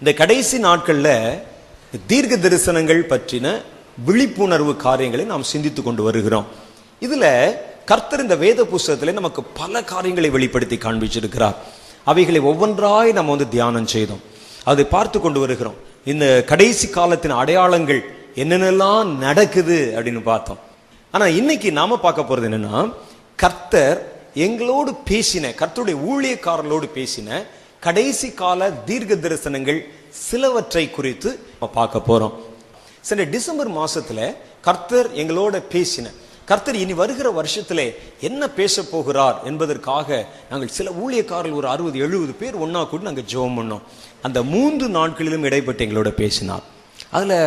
இந்த கடைசி நாட்களில் தீர்க்க தரிசனங்கள் பற்றின விழிப்புணர்வு காரியங்களை நாம் சிந்தித்து கொண்டு வருகிறோம். இதில் கர்த்தர் இந்த வேத புஸ்தகத்தில் நமக்கு பல காரியங்களை வெளிப்படுத்தி காண்பிச்சிருக்கிறார். அவைகளை ஒவ்வொன்றாய் நம்ம வந்து தியானம் செய்தோம். அதை பார்த்து கொண்டு வருகிறோம். இந்த கடைசி காலத்தின் அடையாளங்கள் என்னென்னலாம் நடக்குது அப்படின்னு பார்த்தோம். ஆனால் இன்னைக்கு நாம பார்க்க போறது என்னன்னா கர்த்தர் எங்களோடு பேசின கர்த்தருடைய ஊழியக்காரர்களோடு பேசின கடைசி கால தீர்க்க தரிசனங்கள் சிலவற்றை குறித்து நம்ம பார்க்க போறோம். சென்ற டிசம்பர் மாசத்துல கர்த்தர் எங்களோட பேசின கர்த்தர் இனி வருகிற வருஷத்தில் என்ன பேச போகிறார் என்பதற்காக நாங்கள் சில ஊழியக்காரர்கள் ஒரு அறுபது எழுபது பேர் ஒன்றா கூட நாங்கள் ஜெபம் பண்ணோம். அந்த மூன்று நாட்களிலும் இடைப்பட்டு எங்களோட பேசினார். அதுல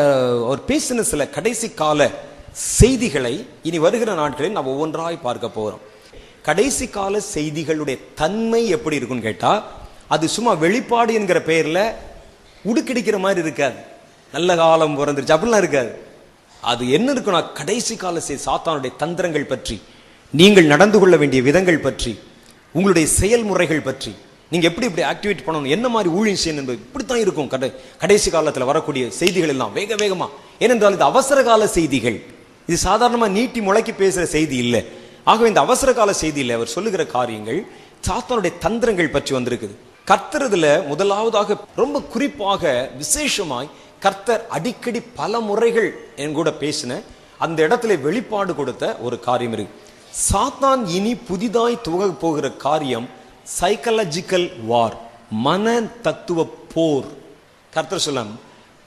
அவர் பேசின சில கடைசி கால செய்திகளை இனி வருகிற நாட்களில் நாம் ஒவ்வொன்றாய் பார்க்க போகிறோம் கடைசி கால செய்திகளுடைய தன்மை எப்படி இருக்குன்னு கேட்டா அது சும்மா வெளிப்பாடு என்கிற பெயரில் உடுக்கடிக்கிற மாதிரி இருக்காது. நல்ல காலம் பிறந்துருச்சு அப்படிலாம் இருக்காது. அது என்ன இருக்குன்னா கடைசி கால செய் சாத்தானுடைய தந்திரங்கள் பற்றி நீங்கள் நடந்து கொள்ள வேண்டிய விதங்கள் பற்றி உங்களுடைய செயல்முறைகள் பற்றி நீங்கள் எப்படி இப்படி ஆக்டிவேட் பண்ணணும் என்ன மாதிரி ஊழியம் செய்யணும் என்பது இப்படித்தான் இருக்கும். கடை கடைசி காலத்தில் வரக்கூடிய செய்திகள் எல்லாம் வேக வேகமாக ஏனென்றால் இது அவசர கால செய்திகள். இது சாதாரணமாக நீட்டி முளைக்கி பேசுகிற செய்தி இல்லை. ஆகவே இந்த அவசர கால செய்தியில் அவர் சொல்லுகிற காரியங்கள் சாத்தானுடைய தந்திரங்கள் பற்றி வந்திருக்குது. கர்த்தரதுல முதலாவதாக ரொம்ப குறிப்பாக விசேஷமாய் கர்த்தர் அடிக்கடி பல முறைகள் என் கூட பேசின அந்த இடத்துல வெளிப்பாடு கொடுத்த ஒரு காரியம் இருக்கு. சாத்தான் இனி புதிதாய் துவங்க போகிற காரியம் சைக்கலாஜிக்கல் வார் மன தத்துவ போர். கர்த்தர் சொல்லம்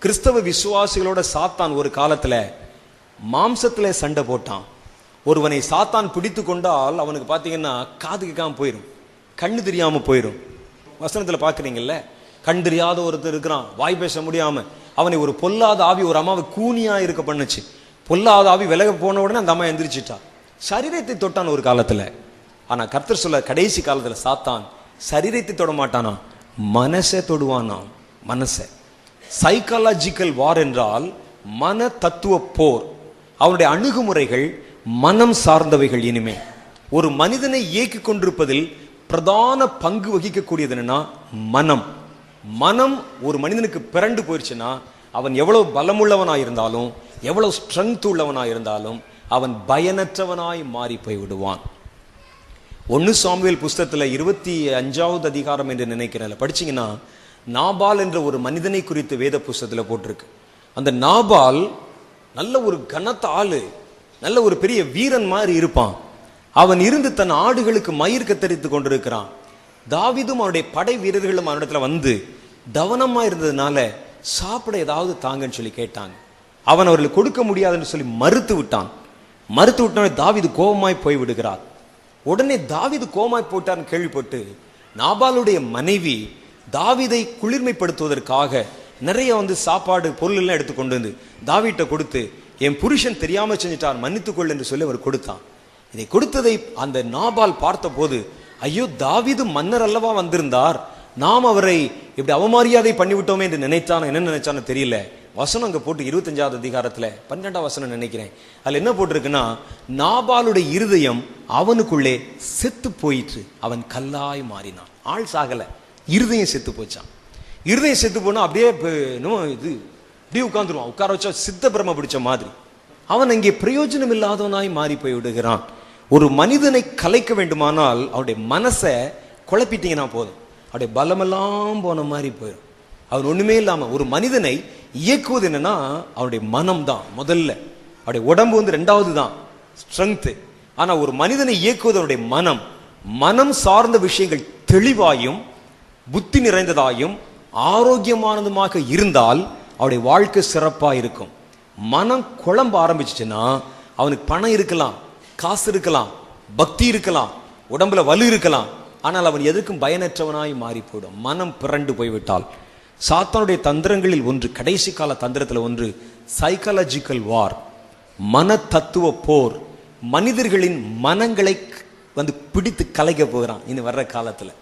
கிறிஸ்தவ விசுவாசிகளோட சாத்தான் ஒரு காலத்துல மாம்சத்துல சண்டை போட்டான். ஒருவனை சாத்தான் பிடித்து கொண்டால் அவனுக்கு பார்த்தீங்கன்னா காது கேட்காம போயிடும் கண்ணு தெரியாம போயிடும் வசனத்தில் பார்க்குறீங்கல்ல கண் ஒருத்தர் இருக்கிறான். வாய் பேச முடியாமல் அவனை ஒரு பொல்லாத ஆவி ஒரு அம்மாவை கூனியாக இருக்க பண்ணுச்சு. பொல்லாத ஆவி விலக போன உடனே அந்த அம்மா எந்திரிச்சிட்டா. சரீரத்தை தொட்டான் ஒரு காலத்தில். ஆனால் கர்த்தர் சொல்ல கடைசி காலத்தில் சாத்தான் சரீரத்தை தொட மாட்டானா? மனசை தொடுவானா மனசை. சைக்காலஜிக்கல் வார் என்றால் மன தத்துவ போர். அவனுடைய அணுகுமுறைகள் மனம் சார்ந்தவைகள் இனிமே. ஒரு மனிதனை இயக்கி கொண்டிருப்பதில் பிரதான பங்கு வகிக்கக்கூடியது என்னன்னா மனம். மனம் ஒரு மனிதனுக்கு பிறண்டு போயிடுச்சுன்னா அவன் எவ்வளவு பலமுள்ளவனாக இருந்தாலும் எவ்வளவு ஸ்ட்ரென்த் உள்ளவனாக இருந்தாலும் அவன் பயனற்றவனாய் மாறி போய் விடுவான் ஒன்று சாமுவேல் புஸ்தத்தில் இருபத்தி அஞ்சாவது அதிகாரம் என்று நினைக்கிறேன். படிச்சீங்கன்னா நாபால் என்ற ஒரு மனிதனை குறித்து வேத புஸ்தத்தில் போட்டிருக்கு. அந்த நாபால் நல்ல ஒரு கனத்த ஆள் நல்ல ஒரு பெரிய வீரன் மாதிரி இருப்பான். அவன் இருந்து தன் ஆடுகளுக்கு மயிர் கத்தரித்து கொண்டிருக்கிறான். தாவிதும் அவனுடைய படை வீரர்களும் அவனிடத்துல வந்து தவனமா இருந்ததுனால சாப்பிட ஏதாவது தாங்கன்னு சொல்லி கேட்டாங்க. அவன் அவர்களுக்கு கொடுக்க முடியாதுன்னு சொல்லி மறுத்து விட்டான். மறுத்து விட்டவனை தாவிது கோபமாய் போய் விடுகிறார். உடனே தாவிது கோமாய் போட்டார்னு கேள்விப்பட்டு நாபாலுடைய மனைவி தாவிதை குளிர்மைப்படுத்துவதற்காக நிறைய வந்து சாப்பாடு பொருள் எல்லாம் எடுத்து கொண்டு வந்து தாவிட்ட கொடுத்து என் புருஷன் தெரியாமல் செஞ்சிட்டார் மன்னித்துக்கொள் என்று சொல்லி அவர் கொடுத்தான். இதை கொடுத்ததை அந்த நாபால் பார்த்தபோது ஐயோ தாவீது மன்னர் அல்லவா வந்திருந்தார்? நாம் அவரை இப்படி அவமரியாதை பண்ணிவிட்டோமே என்று நினைத்தானோ என்ன நினைச்சானோ தெரியல. வசனம் அங்கே போட்டு இருபத்தஞ்சாவது அதிகாரத்தில் பன்னெண்டாம் வசனம் நினைக்கிறேன். அதில் என்ன போட்டிருக்குன்னா நாபாலுடைய இருதயம் அவனுக்குள்ளே செத்து போயிற்று. அவன் கல்லாய் மாறினான். ஆள் சாகலை. இருதயம் செத்து போச்சான் இருதயம் செத்து போனால் அப்படியே ப- என்னமோ இது அப்படியே உட்காந்துருவான் உட்கார வச்சா சித்த பிரம பிடிச்ச மாதிரி. அவன் அங்கே பிரயோஜனம் இல்லாதவனாய் மாறி போய் விடுகிறான். ஒரு மனிதனை கலைக்க வேண்டுமானால் அவருடைய மனசை குழப்பிட்டீங்கன்னா போதும். அவருடைய பலமெல்லாம் போன மாதிரி போயிடும் அவன் ஒன்றுமே இல்லாமல் ஒரு மனிதனை இயக்குவது என்னன்னா அவருடைய மனம் தான் முதல்ல. அவருடைய உடம்பு வந்து ரெண்டாவது தான் ஸ்ட்ரென்த்து ஆனால் ஒரு மனிதனை இயக்குவது அவருடைய மனம். மனம் சார்ந்த விஷயங்கள் தெளிவாயும் புத்தி நிறைந்ததாயும் ஆரோக்கியமானதுமாக இருந்தால் அவருடைய வாழ்க்கை சிறப்பாக இருக்கும். மனம் குழம்ப ஆரம்பிச்சிச்சுன்னா அவனுக்கு பணம் இருக்கலாம். காசு இருக்கலாம் பக்தி இருக்கலாம் உடம்புல வலு இருக்கலாம் ஆனால் அவன் எதற்கும் பயனற்றவனாய் மாறி போயிடும் மனம் பிறண்டு போய்விட்டால். சாத்தானுடைய தந்திரங்களில் ஒன்று கடைசி கால தந்திரத்தில் ஒன்று சைக்காலஜிக்கல் வார் மன தத்துவ போர். மனிதர்களின் மனங்களை வந்து பிடித்து கலைக்க போகிறான் இனி வர்ற காலத்தில்.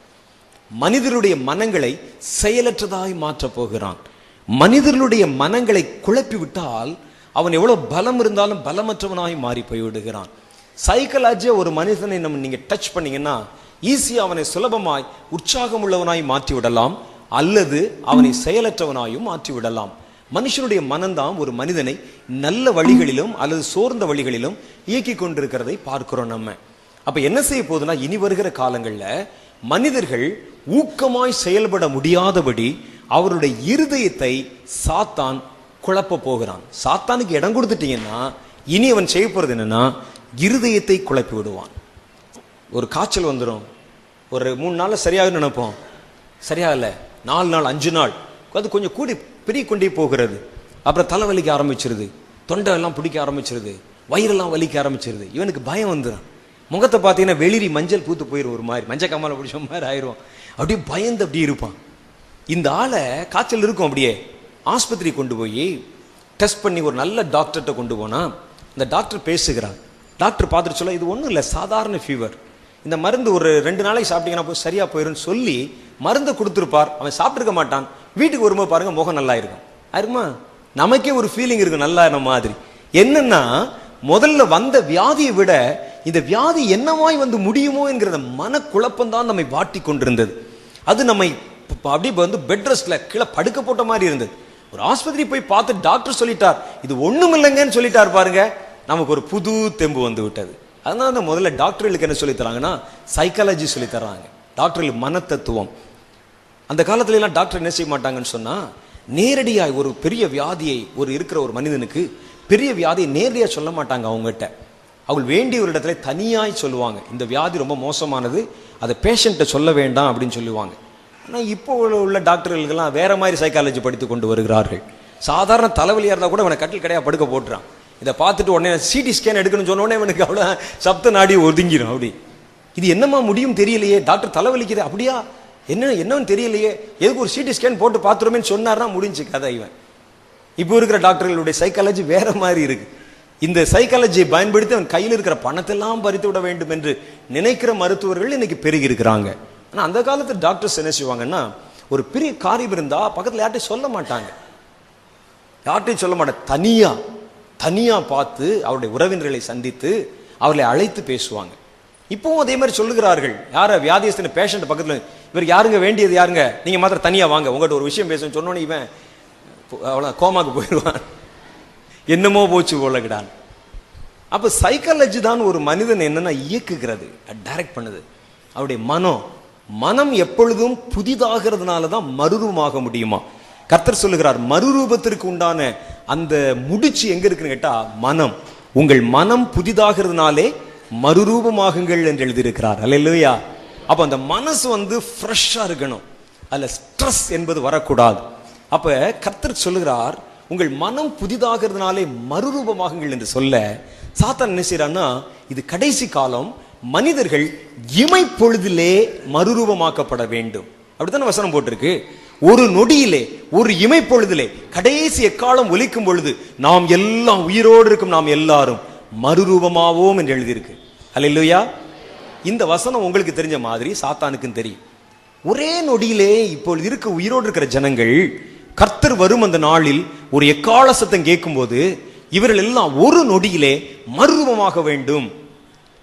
மனிதருடைய மனங்களை செயலற்றதாய் மாற்றப் போகிறான். மனிதர்களுடைய மனங்களை குழப்பி விட்டால் அவன் எவ்வளோ பலம் இருந்தாலும் பலமற்றவனாய் மாறி போய் விடுகிறான் சைக்கலாஜியாக ஒரு மனிதனை நம்ம நீங்கள் டச் பண்ணீங்கன்னா ஈஸியாக அவனை சுலபமாய் உற்சாகம் உள்ளவனாய் மாற்றி விடலாம் அல்லது அவனை செயலற்றவனாயும் மாற்றி விடலாம் மனுஷனுடைய மனம்தான் ஒரு மனிதனை நல்ல வழிகளிலும் அல்லது சோர்ந்த வழிகளிலும் இயக்கி கொண்டிருக்கிறதை பார்க்கிறோம் நம்ம. அப்ப என்ன செய்ய போகுதுன்னா இனி வருகிற காலங்களில் மனிதர்கள் ஊக்கமாய் செயல்பட முடியாதபடி அவருடைய இருதயத்தை சாத்தான் குழப்ப போகிறான். சாத்தானுக்கு இடம் கொடுத்துட்டீங்கன்னா இனி அவன் செய்ய போறது என்னன்னா இருதயத்தை குழப்பி விடுவான். ஒரு காய்ச்சல் வந்துடும் ஒரு மூணு நாளில் சரியாக நினைப்போம். சரியாகல. நாலு நாள் அஞ்சு நாள். அது கொஞ்சம் கூடி பெரிய கொண்டே போகிறது. அப்புறம் தலை வலிக்க ஆரம்பிச்சிருது. தொண்டை எல்லாம் பிடிக்க ஆரம்பிச்சிருது. வயிறெல்லாம் வலிக்க ஆரம்பிச்சிருது. இவனுக்கு பயம் வந்துடும் முகத்தை பார்த்தீங்கன்னா வெளிரி மஞ்சள் பூத்து போயிடும் ஒரு மாதிரி. மஞ்சள் கம்மால பிடிச்ச மாதிரி ஆயிரும். அப்படியே பயந்து அப்படியே இருப்பான். இந்த ஆளை காய்ச்சல் இருக்கும் அப்படியே. ஆஸ்பத்திரி கொண்டு போய் டெஸ்ட் பண்ணி ஒரு நல்ல டாக்டர்கிட்ட கொண்டு போனால் இந்த டாக்டர் பேசுகிறார். டாக்டர் பார்த்துட்டு சொல்ல இது ஒன்றும் இல்லை சாதாரண ஃபீவர் இந்த மருந்து ஒரு ரெண்டு நாளைக்கு சாப்பிட்டீங்கன்னா போய் சரியாக போயிடும் சொல்லி மருந்தை கொடுத்துருப்பார். அவன் சாப்பிட்ருக்க மாட்டான். வீட்டுக்கு வரும்போது பாருங்க முகம் நல்லா இருக்கும். ஆயிருமா நமக்கே ஒரு ஃபீலிங் இருக்கும் நல்லா இருந்த மாதிரி. என்னன்னா முதல்ல வந்த வியாதியை விட இந்த வியாதி என்னமாய் வந்து முடியுமோ என்கிற மனக்குழப்பம் தான் நம்மை வாட்டி கொண்டிருந்தது. அது நம்மை அப்படி வந்து பெட் ரெஸ்ட்ல கீழே படுக்க போட்ட மாதிரி இருந்தது. ஒரு ஆஸ்பத்திரி போய் பார்த்து டாக்டர் சொல்லிட்டார் இது ஒண்ணும் இல்லைங்கன்னு சொல்லிட்டார் பாருங்க. நமக்கு ஒரு புது தெம்பு வந்து விட்டது. அதனால தான் முதல்ல டாக்டர்களுக்கு என்ன சொல்லித்தராங்கன்னா சைக்காலஜி சொல்லித்தராங்க. தராங்க மனத்தத்துவம். அந்த காலத்துலலாம் டாக்டர் என்ன செய்ய மாட்டாங்கன்னு சொன்னால் நேரடியாக ஒரு பெரிய வியாதியை ஒரு இருக்கிற ஒரு மனிதனுக்கு பெரிய வியாதியை நேரடியாக சொல்ல மாட்டாங்க அவங்ககிட்ட. அவங்க வேண்டிய ஒரு இடத்துல தனியாய் சொல்லுவாங்க. இந்த வியாதி ரொம்ப மோசமானது அதை பேஷண்ட்டை சொல்ல வேண்டாம் அப்படின்னு சொல்லுவாங்க. ஆனால் இப்போ உள்ள- உள்ள டாக்டர்களுக்கெல்லாம் வேற மாதிரி சைக்காலஜி படித்து கொண்டு வருகிறார்கள். சாதாரண தலைவலியாக இருந்தால் கூட அவனை கட்டில் கடையாக படுக்க போட்டுறான். இதை பார்த்துட்டு உடனே சிடி ஸ்கேன் எடுக்கணும்னு சொன்னோடனே எனக்கு அவ்வளோ சப்த நாடி ஒதுங்கிடும் அப்படி. இது என்னம்மா முடியும் தெரியலையே? டாக்டர் தலைவலிக்குது அப்படியா? என்ன என்னன்னு தெரியலையே? எதுக்கு ஒரு சிடி ஸ்கேன் போட்டு பார்த்துருமேன்னு சொன்னார்னா முடிஞ்சு கதை இவன். இப்போ இருக்கிற டாக்டர்களுடைய சைக்காலஜி வேற மாதிரி இருக்கு. இந்த சைக்காலஜியை பயன்படுத்தி அவன் கையில் இருக்கிற பணத்தெல்லாம் பறித்து விட வேண்டும் என்று நினைக்கிற மருத்துவர்கள் இன்னைக்கு பெருகி இருக்கிறாங்க ஆனால் அந்த காலத்து டாக்டர்ஸ் என்ன செய்வாங்கன்னா ஒரு பெரிய காரியம் இருந்தால் பக்கத்தில் யார்ட்டையும் சொல்ல மாட்டாங்க. யார்ட்டையும் சொல்ல மாட்டாங்க. தனியாக தனியாக பார்த்து அவருடைய உறவினர்களை சந்தித்து அவர்களை அழைத்து பேசுவாங்க. இப்பவும் அதே மாதிரி சொல்லுகிறார்கள். யார? வியாதியஸ்தன பேஷண்ட் பக்கத்தில் இவர் யாருங்க? வேண்டியது யாருங்க? நீங்கள் மாத்திரம் தனியாக வாங்க. உங்கள்கிட்ட ஒரு விஷயம் பேசணும்னு சொன்னோன்னே இவன் அவ்வளோ கோமாக்கு போயிடுவான். என்னமோ போச்சு போலகிடான் அப்போ சைக்காலஜி தான் ஒரு மனிதன் என்னென்னா இயக்குகிறது. டைரக்ட் பண்ணுது. அவருடைய மனம். மனம் எப்பொழுதும் புதிதாகிறதுனால தான் மறுரூபமாக முடியுமா? கர்த்தர் சொல்லுகிறார் மறுரூபத்திற்கு உண்டான அந்த முடிச்சு எங்க இருக்குன்னு கேட்டா மனம். உங்கள் மனம் புதிதாகிறதுனாலே மறுரூபமாகுங்கள் என்று எழுதியிருக்கிறார். அல்லையா அப்ப அந்த மனசு வந்து ஃப்ரெஷ்ஷா இருக்கணும். அதுல ஸ்ட்ரெஸ் என்பது வரக்கூடாது. அப்ப கர்த்தர் சொல்லுகிறார் உங்கள் மனம் புதிதாகிறதுனாலே மறுரூபமாகுங்கள் என்று சொல்ல. சாத்தான் என்ன செய்யறான்னா இது கடைசி காலம் மனிதர்கள் இமைப்பொழுதிலே மறுரூபமாக்கப்பட வேண்டும். அப்படித்தானே வசனம் போட்டிருக்கு? ஒரு நொடியிலே ஒரு இமைப்பொழுதிலே கடைசி எக்காலம் ஒலிக்கும் பொழுது நாம் எல்லாம் உயிரோடு இருக்கும் நாம் எல்லாரும் மறுரூபமாவோம் என்று எழுதியிருக்கு. அல்லேலூயா இந்த வசனம் உங்களுக்கு தெரிஞ்ச மாதிரி சாத்தானுக்கும் தெரியும். ஒரே நொடியிலே இப்பொழுது இருக்க உயிரோடு இருக்கிற ஜனங்கள் கர்த்தர் வரும் அந்த நாளில் ஒரு எக்கால சத்தம் கேட்கும்போது இவர்கள் எல்லாம் ஒரு நொடியிலே மறுரூபமாக வேண்டும்.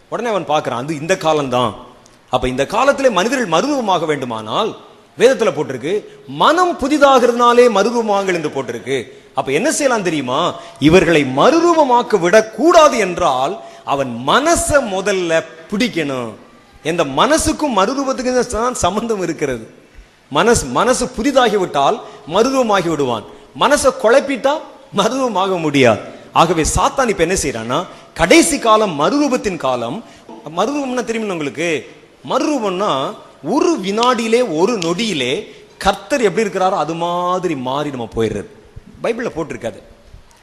உடனே அவன் பார்க்குறான் அது இந்த காலம்தான். அப்ப இந்த காலத்திலே மனிதர்கள் மறுரூபமாக வேண்டுமானால் வேதத்தில் போட்டிருக்கு மனம் புதிதாகிறதுனாலே மறுரூபமாங்கள் என்று போட்டிருக்கு. அப்ப என்ன செய்யலாம் தெரியுமா? இவர்களை மறுரூபமாக்க விடக்கூடாது என்றால் அவன் மனச முதல்ல பிடிக்கணும். எந்த மனசுக்கும் மறுரூபத்துக்கும் தான் சம்பந்தம் இருக்கிறது. மனசு மனசு புதிதாகி விட்டால் விடுவான். மனசை குழப்பிட்டா மறுரூபமாக முடியாது. ஆகவே சாத்தான் இப்ப என்ன செய்யறான்னா கடைசி காலம் மறுரூபத்தின் காலம் மறுரூபம்னா தெரியுமில்ல உங்களுக்கு? மறுரூபம்னா ஒரு வினாடியிலே ஒரு நொடியிலே கர்த்தர் எப்படி இருக்கிறாரோ அது மாதிரி மாறி நம்ம போயிடுறது. பைபிளில் போட்டிருக்காது.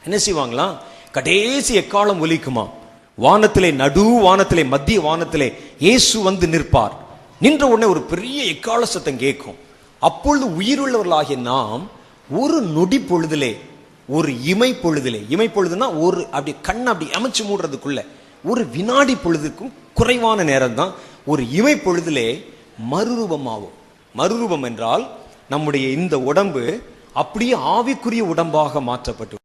என்ன செய்வாங்களாம் கடைசி எக்காலம் ஒலிக்குமா? வானத்திலே நடு வானத்திலே மத்திய வானத்திலே இயேசு வந்து நிற்பார். நின்ற உடனே ஒரு பெரிய எக்கால சத்தம் கேட்கும். அப்பொழுது உயிருள்ளவர்களாகிய நாம் ஒரு நொடி பொழுதிலே ஒரு இமை பொழுதிலே இமை பொழுதுனா ஒரு அப்படி கண்ணை அப்படி அமைச்சு மூடுறதுக்குள்ள ஒரு வினாடி பொழுதுக்கும் குறைவான நேரம் தான் ஒரு இமை பொழுதிலே மறுரூபமாகும். மறுரூபம் என்றால் நம்முடைய இந்த உடம்பு அப்படியே ஆவிக்குரிய உடம்பாக மாற்றப்பட்டு